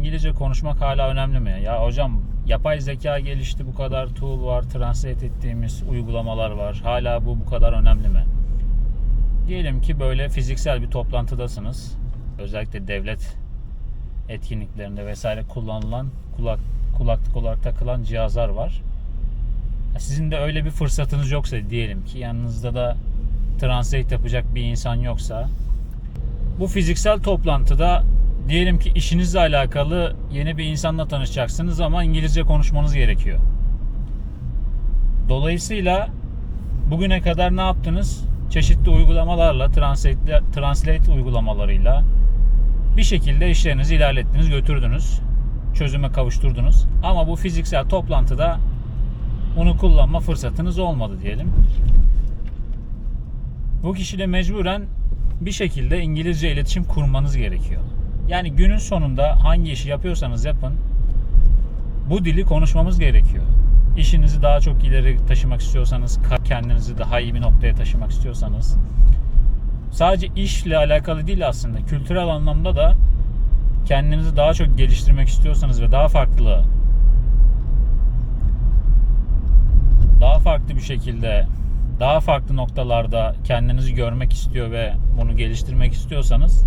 İngilizce konuşmak hala önemli mi? Ya hocam yapay zeka gelişti bu kadar tool var, translate ettiğimiz uygulamalar var. Hala bu bu kadar önemli mi? Diyelim ki böyle fiziksel bir toplantıdasınız. Özellikle devlet etkinliklerinde vesaire kullanılan kulak kulaklık olarak takılan cihazlar var. Sizin de öyle bir fırsatınız yoksa diyelim ki yanınızda da translate yapacak bir insan yoksa bu fiziksel toplantıda diyelim ki işinizle alakalı yeni bir insanla tanışacaksınız ama İngilizce konuşmanız gerekiyor. Dolayısıyla bugüne kadar ne yaptınız? Çeşitli uygulamalarla, translate, translate uygulamalarıyla bir şekilde işlerinizi ilerlettiniz, götürdünüz. Çözüme kavuşturdunuz. Ama bu fiziksel toplantıda bunu kullanma fırsatınız olmadı diyelim. Bu kişiyle mecburen bir şekilde İngilizce iletişim kurmanız gerekiyor. Yani günün sonunda hangi işi yapıyorsanız yapın bu dili konuşmamız gerekiyor. İşinizi daha çok ileri taşımak istiyorsanız, kendinizi daha iyi bir noktaya taşımak istiyorsanız sadece işle alakalı değil aslında. Kültürel anlamda da kendinizi daha çok geliştirmek istiyorsanız ve daha farklı daha farklı bir şekilde daha farklı noktalarda kendinizi görmek istiyor ve bunu geliştirmek istiyorsanız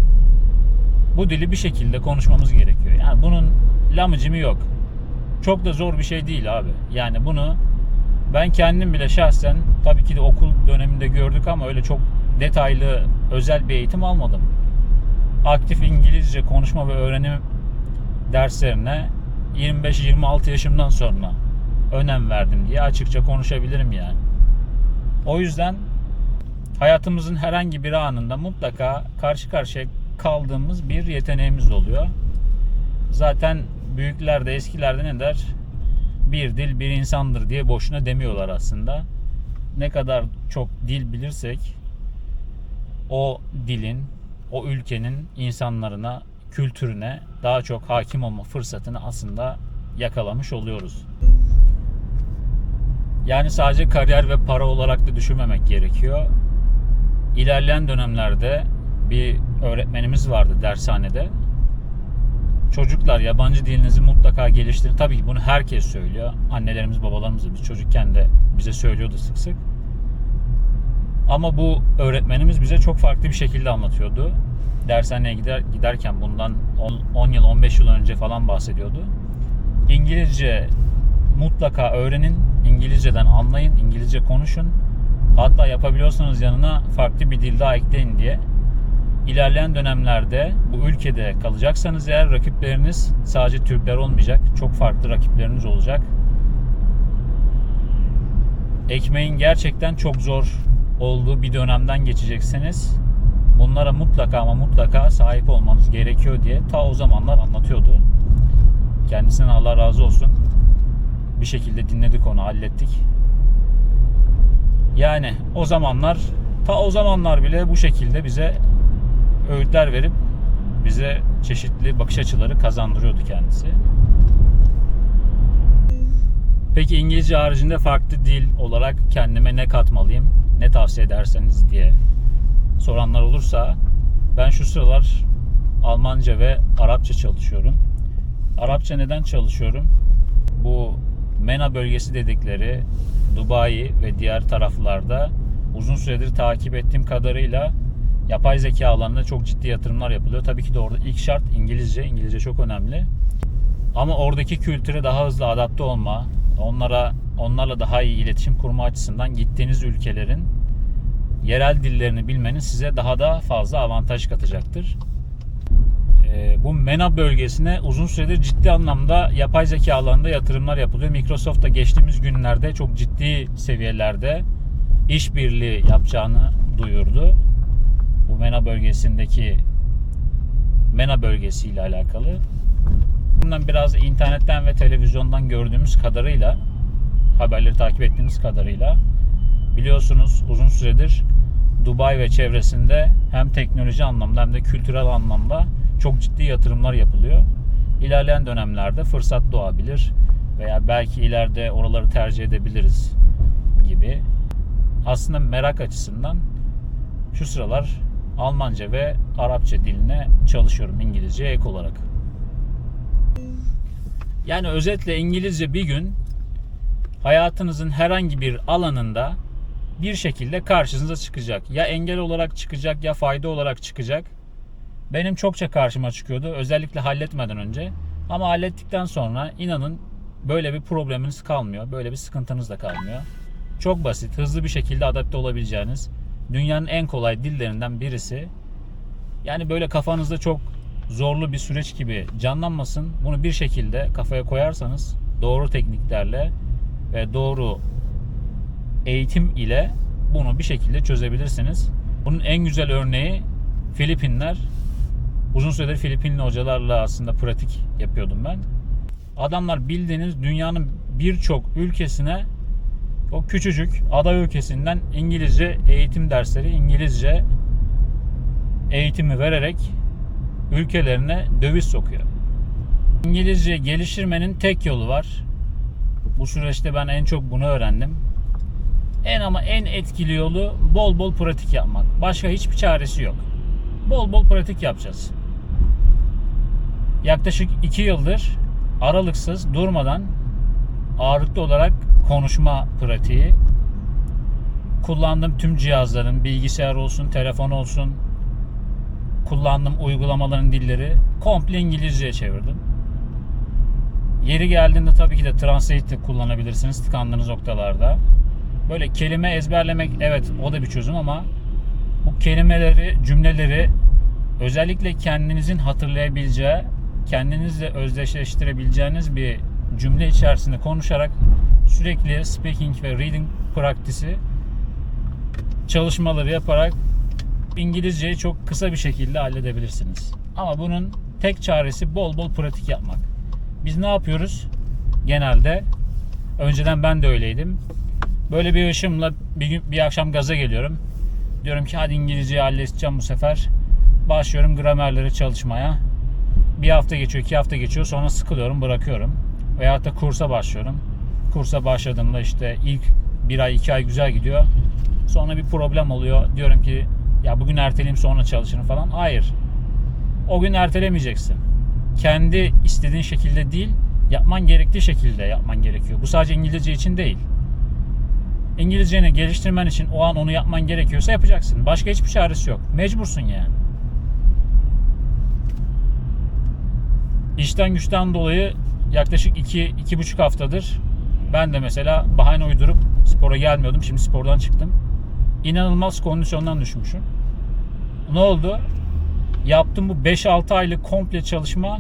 bu dili bir şekilde konuşmamız gerekiyor. Yani bunun lamıcımı yok. Çok da zor bir şey değil abi. Yani bunu ben kendim bile şahsen tabii ki de okul döneminde gördük ama öyle çok detaylı özel bir eğitim almadım. Aktif İngilizce konuşma ve öğrenim derslerine 25-26 yaşımdan sonra önem verdim diye açıkça konuşabilirim yani. O yüzden hayatımızın herhangi bir anında mutlaka karşı karşıya kaldığımız bir yeteneğimiz oluyor. Zaten büyükler de eskilerde ne der? Bir dil bir insandır diye boşuna demiyorlar aslında. Ne kadar çok dil bilirsek o dilin, o ülkenin insanlarına, kültürüne daha çok hakim olma fırsatını aslında yakalamış oluyoruz. Yani sadece kariyer ve para olarak da düşünmemek gerekiyor. İlerleyen dönemlerde bir öğretmenimiz vardı dershanede. Çocuklar yabancı dilinizi mutlaka geliştirin. Tabii ki bunu herkes söylüyor. Annelerimiz, babalarımız da biz çocukken de bize söylüyordu sık sık. Ama bu öğretmenimiz bize çok farklı bir şekilde anlatıyordu. Dershaneye gider giderken bundan 10 yıl 15 yıl önce falan bahsediyordu. İngilizce mutlaka öğrenin. İngilizceden anlayın, İngilizce konuşun. Hatta yapabiliyorsanız yanına farklı bir dil daha ekleyin diye. İlerleyen dönemlerde bu ülkede kalacaksanız eğer rakipleriniz sadece Türkler olmayacak. Çok farklı rakipleriniz olacak. Ekmeğin gerçekten çok zor olduğu bir dönemden geçeceksiniz. Bunlara mutlaka ama mutlaka sahip olmanız gerekiyor diye ta o zamanlar anlatıyordu. Kendisine Allah razı olsun. Bir şekilde dinledik onu, hallettik. Yani o zamanlar ta o zamanlar bile bu şekilde bize öğütler verip bize çeşitli bakış açıları kazandırıyordu kendisi. Peki İngilizce haricinde farklı dil olarak kendime ne katmalıyım? Ne tavsiye ederseniz diye soranlar olursa ben şu sıralar Almanca ve Arapça çalışıyorum. Arapça neden çalışıyorum? Bu MENA bölgesi dedikleri Dubai ve diğer taraflarda uzun süredir takip ettiğim kadarıyla yapay zeka alanında çok ciddi yatırımlar yapılıyor. Tabii ki de orada ilk şart İngilizce. İngilizce çok önemli. Ama oradaki kültüre daha hızlı adapte olma, onlara onlarla daha iyi iletişim kurma açısından gittiğiniz ülkelerin yerel dillerini bilmeniz size daha da fazla avantaj katacaktır. Ee, bu MENA bölgesine uzun süredir ciddi anlamda yapay zeka alanında yatırımlar yapılıyor. Microsoft da geçtiğimiz günlerde çok ciddi seviyelerde işbirliği yapacağını duyurdu. MENA bölgesindeki MENA bölgesi ile alakalı. Bundan biraz internetten ve televizyondan gördüğümüz kadarıyla haberleri takip ettiğimiz kadarıyla biliyorsunuz uzun süredir Dubai ve çevresinde hem teknoloji anlamda hem de kültürel anlamda çok ciddi yatırımlar yapılıyor. İlerleyen dönemlerde fırsat doğabilir veya belki ileride oraları tercih edebiliriz gibi. Aslında merak açısından şu sıralar Almanca ve Arapça diline çalışıyorum İngilizce ek olarak. Yani özetle İngilizce bir gün hayatınızın herhangi bir alanında bir şekilde karşınıza çıkacak. Ya engel olarak çıkacak ya fayda olarak çıkacak. Benim çokça karşıma çıkıyordu. Özellikle halletmeden önce. Ama hallettikten sonra inanın böyle bir probleminiz kalmıyor. Böyle bir sıkıntınız da kalmıyor. Çok basit, hızlı bir şekilde adapte olabileceğiniz dünyanın en kolay dillerinden birisi. Yani böyle kafanızda çok zorlu bir süreç gibi canlanmasın. Bunu bir şekilde kafaya koyarsanız doğru tekniklerle ve doğru eğitim ile bunu bir şekilde çözebilirsiniz. Bunun en güzel örneği Filipinler. Uzun süredir Filipinli hocalarla aslında pratik yapıyordum ben. Adamlar bildiğiniz dünyanın birçok ülkesine o küçücük ada ülkesinden İngilizce eğitim dersleri, İngilizce eğitimi vererek ülkelerine döviz sokuyor. İngilizce geliştirmenin tek yolu var. Bu süreçte ben en çok bunu öğrendim. En ama en etkili yolu bol bol pratik yapmak. Başka hiçbir çaresi yok. Bol bol pratik yapacağız. Yaklaşık 2 yıldır aralıksız durmadan ağırlıklı olarak konuşma pratiği kullandığım tüm cihazların bilgisayar olsun, telefon olsun kullandığım uygulamaların dilleri komple İngilizceye çevirdim. Yeri geldiğinde tabii ki de Translate kullanabilirsiniz tıkandığınız noktalarda. Böyle kelime ezberlemek evet o da bir çözüm ama bu kelimeleri, cümleleri özellikle kendinizin hatırlayabileceği, kendinizle özdeşleştirebileceğiniz bir cümle içerisinde konuşarak sürekli speaking ve reading praktisi çalışmaları yaparak İngilizceyi çok kısa bir şekilde halledebilirsiniz. Ama bunun tek çaresi bol bol pratik yapmak. Biz ne yapıyoruz? Genelde önceden ben de öyleydim. Böyle bir ışımla bir gün bir akşam gaza geliyorum. Diyorum ki hadi İngilizceyi halledeceğim bu sefer. Başlıyorum gramerleri çalışmaya. Bir hafta geçiyor, iki hafta geçiyor. Sonra sıkılıyorum, bırakıyorum. Veyahut da kursa başlıyorum. Kursa başladığımda işte ilk bir ay, iki ay güzel gidiyor. Sonra bir problem oluyor. Diyorum ki ya bugün erteleyeyim sonra çalışırım falan. Hayır. O gün ertelemeyeceksin. Kendi istediğin şekilde değil, yapman gerektiği şekilde yapman gerekiyor. Bu sadece İngilizce için değil. İngilizceni geliştirmen için o an onu yapman gerekiyorsa yapacaksın. Başka hiçbir çaresi yok. Mecbursun yani. İşten güçten dolayı yaklaşık 2 iki, buçuk haftadır ben de mesela bahane uydurup spora gelmiyordum. Şimdi spordan çıktım. İnanılmaz kondisyondan düşmüşüm. Ne oldu? Yaptığım bu 5-6 aylık komple çalışma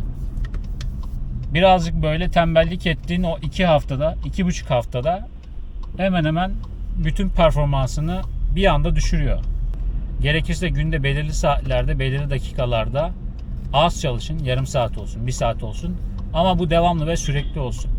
birazcık böyle tembellik ettiğin o 2 haftada, 2,5 haftada hemen hemen bütün performansını bir anda düşürüyor. Gerekirse günde belirli saatlerde, belirli dakikalarda az çalışın. Yarım saat olsun, bir saat olsun. Ama bu devamlı ve sürekli olsun.